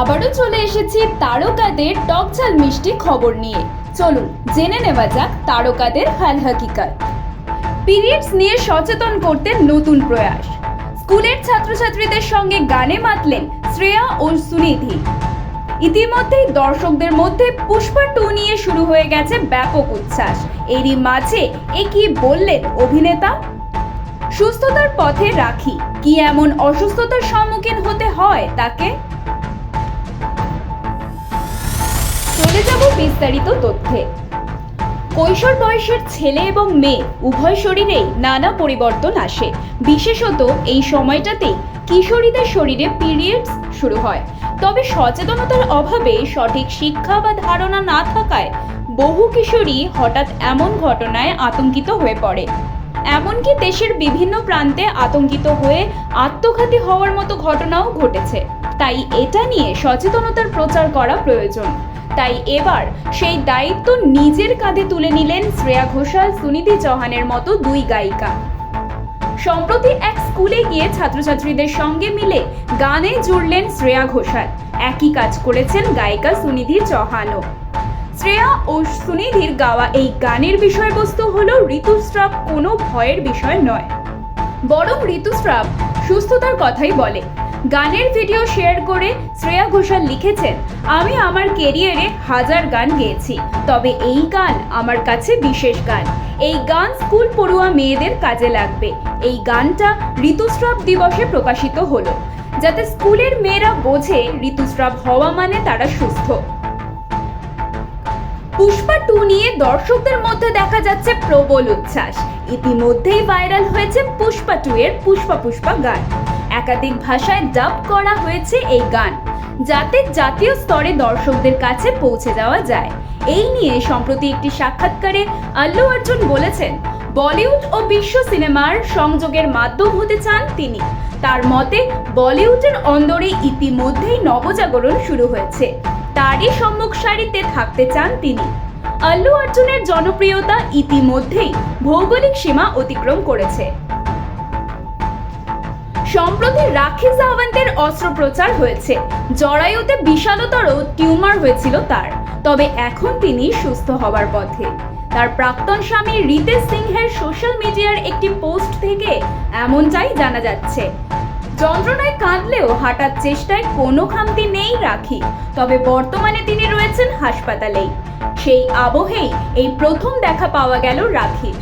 আবারও চলে এসেছি তারকাদের টকঝাল মিষ্টি খবর নিয়ে। চলুন, জেনে নেওয়া যাক তারকাদের হাল হাকিকাত। পিরিয়ডস নিয়ে সচেতন করতে নতুন প্রয়াস। স্কুলের ছাত্রছাত্রীদের সঙ্গে গানে মাতলেন শ্রেয়া ও সুনিধি। ইতিমধ্যেই দর্শকদের মধ্যে পুষ্পা টু নিয়ে শুরু হয়ে গেছে ব্যাপক উচ্ছ্বাস। এরই মাঝে এ কি বললেন অভিনেতা? সুস্থতার পথে রাখি। কি এমন অসুস্থতার সম্মুখীন হতে হয় তাকে? চলে যাব বিস্তারিত তথ্যে। কৈশোর বয়সের ছেলে এবং মেয়ে, উভয় শরীরেই নানা পরিবর্তন আসে। বিশেষত এই সময়টাতেই কিশোরীদের শরীরে পিরিয়ডস শুরু হয়। তবে সচেতনতার অভাবে সঠিক শিক্ষা বা ধারণা না থাকায় বহু কিশোরী হঠাৎ এমন ঘটনায় আতঙ্কিত হয়ে পড়ে। এমনকি দেশের বিভিন্ন প্রান্তে আতঙ্কিত হয়ে আত্মঘাতী হওয়ার মতো ঘটনাও ঘটেছে। তাই এটা নিয়ে সচেতনতার প্রচার করা প্রয়োজন। তাই এবার সেই দায়িত্ব নিজের কাঁধে তুলে নিলেন শ্রেয়া ঘোষাল সুনিধি চৌহানের মতো দুই গায়িকা। সম্প্রতি এক স্কুলে গিয়ে ছাত্রছাত্রীদের সঙ্গে মিলে গানে জুড়লেন শ্রেয়া ঘোষাল। একই কাজ করেছেন গায়িকা সুনিধি চৌহানও। শ্রেয়া ও সুনিধির গাওয়া এই গানের বিষয়বস্তু হলো ঋতুস্রাব কোনো ভয়ের বিষয় নয়। বরং ঋতুস্রাব সুস্থতার কথাই বলে। গানের ভিডিও শেয়ার করে শ্রেয়া ঘোষাল লিখেছেন, আমি আমার কেরিয়ারে হাজার গান গেয়েছি, তবে এই গান আমার কাছে বিশেষ গান। এই গান স্কুল পড়ুয়া মেয়েদের কাজে লাগবে। এই গানটা ঋতুস্রাব দিবসে প্রকাশিত হলো, যাতে স্কুলের মেয়েরা বোঝে ঋতুস্রাব হওয়া মানে তারা সুস্থ। পুষ্পা টু নিয়ে দর্শকদের মধ্যে দেখা যাচ্ছে প্রবল উচ্ছ্বাস। ইতিমধ্যেই ভাইরাল হয়েছে পুষ্পা টু এর পুষ্পা পুষ্পা গান। একাধিক ভাষায় ডাব করা হয়েছে এই গান, যাতে জাতীয় স্তরে দর্শকদের কাছে পৌঁছে যাওয়া যায়। এই নিয়ে সম্প্রতি একটি সাক্ষাৎকারে আল্লু অর্জুন বলেছেন, বলিউড ও বিশ্ব সিনেমার সংযোগের মাধ্যম হতে চান তিনি। তার মতে, বলিউডের অন্দরে ইতিমধ্যেই নবজাগরণ শুরু হয়েছে। তারই সম্মুখ সারিতে থাকতে চান তিনি। আল্লু অর্জুনের জনপ্রিয়তা ইতিমধ্যেই ভৌগোলিক সীমা অতিক্রম করেছে। সম্প্রতি রাখি সাওয়ান্তের অস্ত্রোপচার হয়েছে। জরায়ুতে বিশালতর টিউমার হয়েছিল তার। তবে এখন তিনি সুস্থ হবার পথে। তার প্রাক্তন স্বামী রিতেশ সিংহের সোশ্যাল মিডিয়ার একটি পোস্ট থেকে এমনটাই জানা যাচ্ছে। যন্ত্রণায় কাঁদলেও হাঁটার চেষ্টায় কোনো খামতি নেই রাখি। তবে বর্তমানে তিনি রয়েছেন হাসপাতালেই। সেই আবহেই এই প্রথম দেখা পাওয়া গেল রাখির।